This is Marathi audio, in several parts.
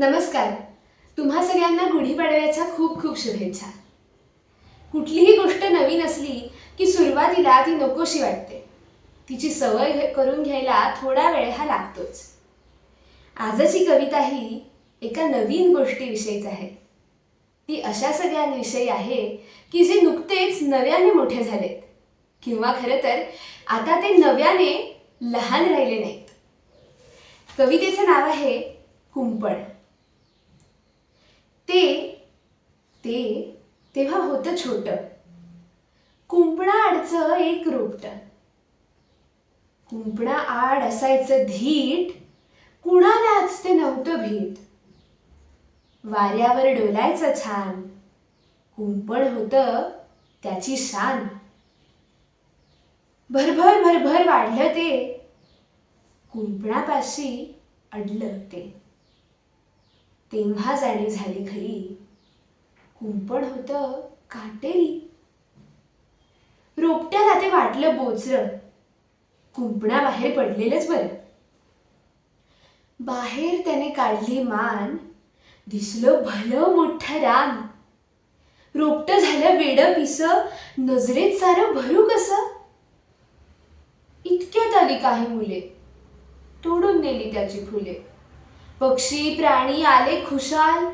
नमस्कार. तुम्हा सगळ्यांना गुढीपाडव्याच्या खूप खूप शुभेच्छा. कुठलीही गोष्ट नवीन असली की सुरुवातीला ती नकोशी वाटते. तिची सवय करून घ्यायला थोडा वेळ हा लागतोच. आजची कविता ही एका नवीन गोष्टीविषयीच आहे. ती अशा सगळ्यांविषयी आहे की जे नुकतेच नव्याने मोठे झालेत. किंवा खरं तर आता ते नव्याने लहान राहिले नाहीत. कवितेचं नाव आहे कुंपण ते ते तेव्हा होतं छोट. कुंपणा आडचं एक रोपट. कुंपणा आड असायचं धीट कुणालाच ते नव्हतं भीत. वाऱ्यावर डोलायचं छान कुंपण होतं त्याची शान. भरभर भरभर वाढलं ते कुंपणापाशी अडलं ते. तेव्हा जाणी झाली खरी. कुंपण होतं काटेरी. रोपट्याला ते वाटलं बोचर. कुंपणाबाहेर पडलेलंच बरं. बाहेर त्याने काढली मान. दिसलं भलं मोठं रान. रोपट झालं वेड पिस. नजरेत सारं भरू कसं? इतक्यात आली काही मुले. तोडून नेली त्याची फुले. पक्षी प्राणी आले खुशाल.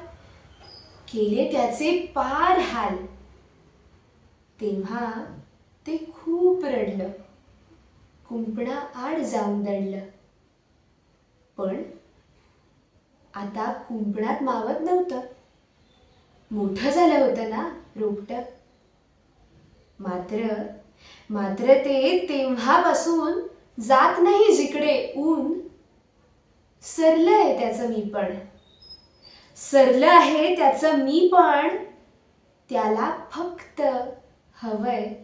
केले त्याचे पार हाल. तेव्हा ते खूप रडलं. कुंपणा आड जाऊन दडलं. पण आता कुंपणात मावत नव्हतं. मोठं झालं होतं ना रोपट. मात्र मात्र ते तेव्हापासून जात नाही जिकडे ऊन सरलंय त्याचं मी पण. सरलं आहे त्याचं मी पण. त्याला फक्त हवंय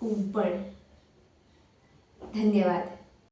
कुंपण. धन्यवाद.